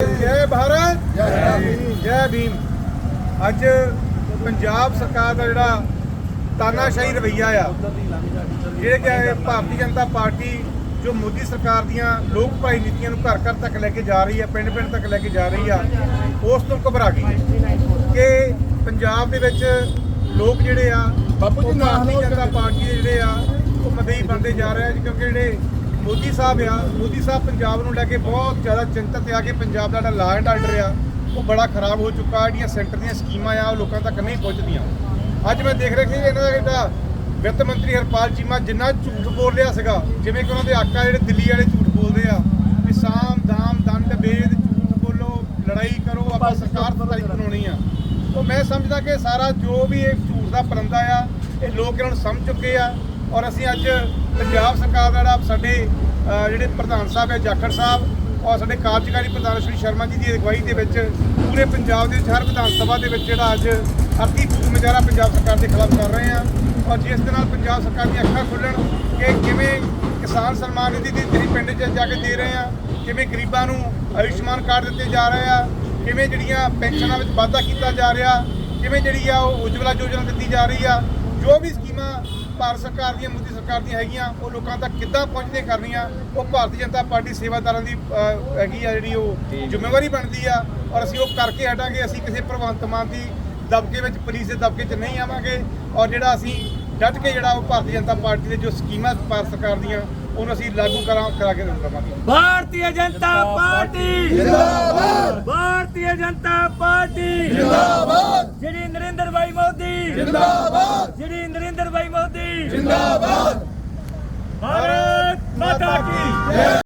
ਜੈ ਭਾਰਤ ਜੈ ਭੀਮ ਅੱਜ ਪੰਜਾਬ ਸਰਕਾਰ ਦਾ ਜਿਹੜਾ ਤਾਨਾਸ਼ਾਹੀ ਰਵਈਆ ਆ ਜਿਹੜੇ ਕਿ ਭਾਰਤੀ ਜਨਤਾ ਪਾਰਟੀ ਜੋ ਮੋਦੀ ਸਰਕਾਰ ਦੀਆਂ ਲੋਕ ਭਾਈ ਨੀਤੀਆਂ ਨੂੰ ਘਰ ਘਰ ਤੱਕ ਲੈ ਕੇ ਜਾ ਰਹੀ ਹੈ ਪਿੰਡ ਪਿੰਡ ਤੱਕ ਲੈ ਕੇ ਜਾ ਰਹੀ ਆ ਉਸ ਤੋਂ ਘਬਰਾ ਗਈ। ਕਿ ਪੰਜਾਬ ਦੇ ਵਿੱਚ ਲੋਕ ਜਿਹੜੇ ਆ ਬਾਪੂ ਜੀ ਭਾਰਤੀ ਜਨਤਾ ਪਾਰਟੀ ਦੇ ਜਿਹੜੇ ਆ ਉਹ ਮਦਈ ਬੰਦੇ ਜਾ ਰਹੇ ਆ ਕਿਉਂਕਿ ਜਿਹੜੇ ਮੋਦੀ ਸਾਹਿਬ ਆ, ਮੋਦੀ ਸਾਹਿਬ ਪੰਜਾਬ ਨੂੰ ਲੈ ਕੇ ਬਹੁਤ ਜ਼ਿਆਦਾ ਚਿੰਤਤ ਆ ਕਿ ਪੰਜਾਬ ਦਾ ਜਿਹੜਾ ਲਾਅ ਐਂਡ ਆਰਡਰ ਆ, ਉਹ ਬੜਾ ਖਰਾਬ ਹੋ ਚੁੱਕਾ, ਜਿਹੜੀਆਂ ਸੈਂਟਰ ਦੀਆਂ ਸਕੀਮਾਂ ਆ, ਉਹ ਲੋਕਾਂ ਤੱਕ ਨਹੀਂ ਪਹੁੰਚਦੀਆਂ। ਅੱਜ ਮੈਂ ਦੇਖ ਰਿਹਾ ਸੀ ਇਹਨਾਂ ਦਾ ਜਿਹੜਾ ਵਿੱਤ ਮੰਤਰੀ ਹਰਪਾਲ ਚੀਮਾ ਜਿੰਨਾ ਝੂਠ ਬੋਲ ਰਿਹਾ ਸੀਗਾ, ਜਿਵੇਂ ਕਿ ਉਹਨਾਂ ਦੇ ਆਕਾ ਜਿਹੜੇ ਦਿੱਲੀ ਵਾਲੇ ਝੂਠ ਬੋਲਦੇ ਆ, ਵੀ ਸਾਮ, ਦਾਮ, ਦੰਡ, ਬੇਦ, ਝੂਠ ਬੋਲੋ, ਲੜਾਈ ਕਰੋ, ਆਪਾਂ ਸਰਕਾਰ ਸਤਾਈ ਬਣਾਉਣੀ ਆ। ਉਹ ਮੈਂ ਸਮਝਦਾ ਕਿ ਸਾਰਾ ਜੋ ਵੀ ਇਹ ਝੂਠ ਦਾ ਪਰੰਦਾ ਆ, ਇਹ ਲੋਕ ਇਹਨਾਂ ਨੂੰ ਸਮਝ ਚੁੱਕੇ ਆ ਔਰ ਅਸੀਂ ਅੱਜ ਪੰਜਾਬ ਸਰਕਾਰ ਦਾ ਜਿਹੜਾ ਸਾਡੇ ਜਿਹੜੇ ਪ੍ਰਧਾਨ ਸਾਹਿਬ ਹੈ, ਜਾਖੜ ਸਾਹਿਬ ਔਰ ਸਾਡੇ ਕਾਰਜਕਾਰੀ ਪ੍ਰਧਾਨ ਸ਼੍ਰੀ ਸ਼ਰਮਾ ਜੀ ਦੀ ਅਗਵਾਈ ਦੇ ਵਿੱਚ ਪੂਰੇ ਪੰਜਾਬ ਦੇ ਵਿੱਚ, ਹਰ ਵਿਧਾਨ ਸਭਾ ਦੇ ਵਿੱਚ ਜਿਹੜਾ ਅੱਜ ਅਰਥੀ ਫੂਕ ਮੁਜ਼ਾਹਰਾ ਪੰਜਾਬ ਸਰਕਾਰ ਦੇ ਖਿਲਾਫ ਕਰ ਰਹੇ ਆ ਔਰ ਜਿਸ ਦੇ ਨਾਲ ਪੰਜਾਬ ਸਰਕਾਰ ਦੀਆਂ ਅੱਖਾਂ ਖੁੱਲਣ ਕਿ ਕਿਵੇਂ ਕਿਸਾਨ ਸਨਮਾਨ ਨਿਧੀ ਦੀ ਤੇਰੀ ਪਿੰਡ 'ਚ ਜਾ ਕੇ ਦੇ ਰਹੇ ਆ ਕਿਵੇਂ ਗਰੀਬਾਂ ਨੂੰ ਆਯੁਸ਼ਮਾਨ ਕਾਰਡ ਦਿੱਤੇ ਜਾ ਰਹੇ ਆ ਕਿਵੇਂ ਜਿਹੜੀਆਂ ਪੈਨਸ਼ਨਾਂ ਵਿੱਚ ਵਾਧਾ ਕੀਤਾ ਜਾ ਰਿਹਾ, ਕਿਵੇਂ ਜਿਹੜੀ ਆ ਉਹ ਉਜਵਲਾ ਯੋਜਨਾ ਦਿੱਤੀ ਜਾ ਰਹੀ ਆ, ਜੋ ਵੀ ਸਕੀਮਾਂ ਭਾਰਤ ਸਰਕਾਰ ਦੀਆਂ ਮੋਦੀ ਸਰਕਾਰ ਦੀਆਂ ਹੈਗੀਆਂ ਉਹ ਲੋਕਾਂ ਤੱਕ ਕਿੱਦਾਂ ਪਹੁੰਚਦੇ ਕਰਨੀਆਂ ਉਹ ਭਾਰਤੀ ਜਨਤਾ ਪਾਰਟੀ ਸੇਵਾਦਾਰਾਂ ਦੀ ਹੈਗੀ ਆ ਜਿਹੜੀ ਉਹ ਜ਼ਿੰਮੇਵਾਰੀ ਬਣਦੀ ਆ ਔਰ ਅਸੀਂ ਉਹ ਕਰਕੇ ਹਟਾਂਗੇ ਅਸੀਂ ਕਿਸੇ ਭਗਵੰਤ ਮਾਨ ਦੀ ਦਬਕੇ ਵਿੱਚ ਪੁਲਿਸ ਦੇ ਦਬਕੇ 'ਚ ਨਹੀਂ ਆਵਾਂਗੇ ਔਰ ਜਿਹੜਾ ਅਸੀਂ ਡਟ ਕੇ ਜਿਹੜਾ ਉਹ ਭਾਰਤੀ ਜਨਤਾ ਪਾਰਟੀ ਦੇ ਜੋ ਸਕੀਮਾਂ ਭਾਰਤ ਸਰਕਾਰ ਦੀਆਂ ਉਹਨੂੰ ਅਸੀਂ ਲਾਗੂ ਕਰਾਂ ਕਰਾ ਕੇ ਰਵਾਂਗੇ। ਭਾਰਤੀ ਜਨਤਾ ਪਾਰਟੀ। ਜਿੰਦਾਬਾਦ। ਭਾਰਤੀ ਜਨਤਾ ਪਾਰਟੀ। ਜਿੰਦਾਬਾਦ। ਸ਼੍ਰੀ ਨਰਿੰਦਰ ਭਾਈ ਮੋਦੀ। ਜਿੰਦਾਬਾਦ। जिंदाबाद